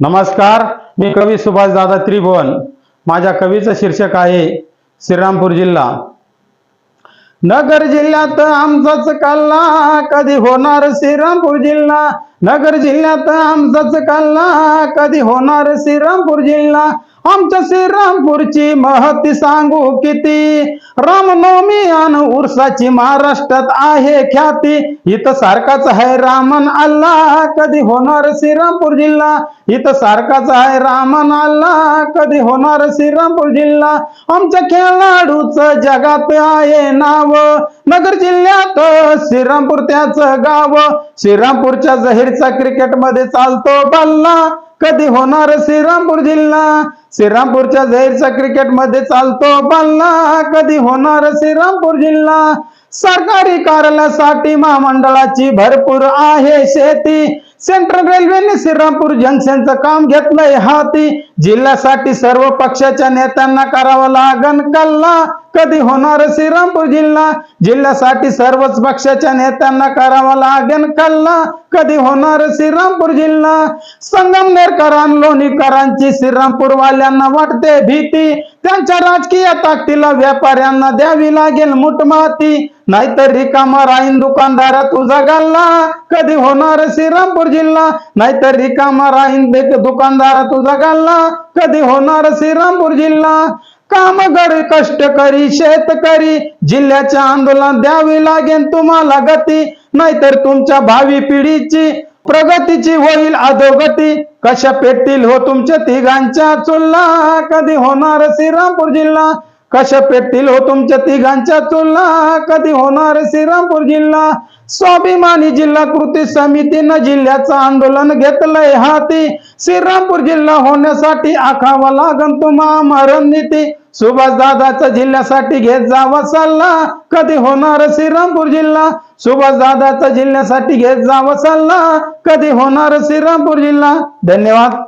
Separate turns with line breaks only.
नमस्कार मी कवी सुभाष दादा त्रिभुवन. माझ्या कवीचं शीर्षक आहे श्रीरामपूर जिल्हा. नगर जिल्ह्यात आमचाच कल्ला कधी होणार श्रीरामपूर जिल्हा? नगर जिल्ह्यात आमचाच कल्ला कधी होणार श्रीरामपूर जिल्हा? आमच्या श्रीरामपूरची महती सांगू किती? रामनवमी अन उरसाची महाराष्ट्रात आहे ख्याती. इथं सारखाच आहे रामन अल्ला कधी होणार श्रीरामपूर जिल्हा? इथं सारखाच आहे रामन अल्ला कधी होणार श्रीरामपूर जिल्हा? आमच्या खेळाडूच जगात आहे नाव. नगर जिल्ह्यात श्रीरामपूर त्याच गाव. श्रीरामपूरच्या जहीरचा क्रिकेटमध्ये चालतो बल्ला. कधी होणार श्रीरामपूर जिल्हा? श्रीरामपूरच्या जहीरचा क्रिकेटमध्ये चालतो बल्ला कधी होणार श्रीरामपूर जिल्हा? सरकारी कार्यालयासाठी महामंडळाची भरपूर आहे शेती. सेंट्रल रेल्वेने श्रीरामपूर जंक्शनचं काम घेतलंय हाती. जिल्ह्यासाठी सर्व पक्षाच्या नेत्यांना करावा लागन कल्ला. कधी होणार श्रीरामपूर जिल्हा? जिल्ह्यासाठी सर्वच पक्षाच्या नेत्यांना करावा लागेल कल्ला. कधी होणार श्रीरामपूर जिल्हा? संगमनेरकरां लोणीकरांची श्रीरामपूर वाल्यांना वाटते भीती. त्यांच्या राजकीय ताकदीला व्यापाऱ्यांना द्यावी लागेल मुठमाती. नाहीतर रिकामा राहीन दुकानदारा तुझा गल्ला कधी होणार श्रीरामपूर जिल्हा? नाहीतर रिकामा राहीन दुकानदारा तुझा गल्ला कधी होणार श्रीरामपूर जिल्हा? कामगड कष्टकरी शेतकरी जिल्ह्याच्या आंदोलन द्यावी लागेल तुम्हाला गती. नाहीतर तुमच्या भावी पिढीची प्रगतीची होईल अधोगती. कशा पेटतील हो तुमच्या तिघांच्या चुल्ला? कधी होणार श्रीरामपूर जिल्हा? कशा पेटतील हो तुमच्या तिघांच्या तुलना? कधी होणार श्रीरामपूर जिल्हा? स्वाभिमानी जिल्हा कृती समितीनं जिल्ह्याचं आंदोलन घेतलंय हाती. श्रीरामपूर जिल्हा होण्यासाठी आखावा लागन तुम्हा रणनीती सुभाष दादाचा जिल्ह्यासाठी घेत जावा सल्ला. कधी होणार श्रीरामपूर जिल्हा? सुभाष दादाचा जिल्ह्यासाठी घेत जावा सल्ला. कधी होणार श्रीरामपूर जिल्हा? धन्यवाद.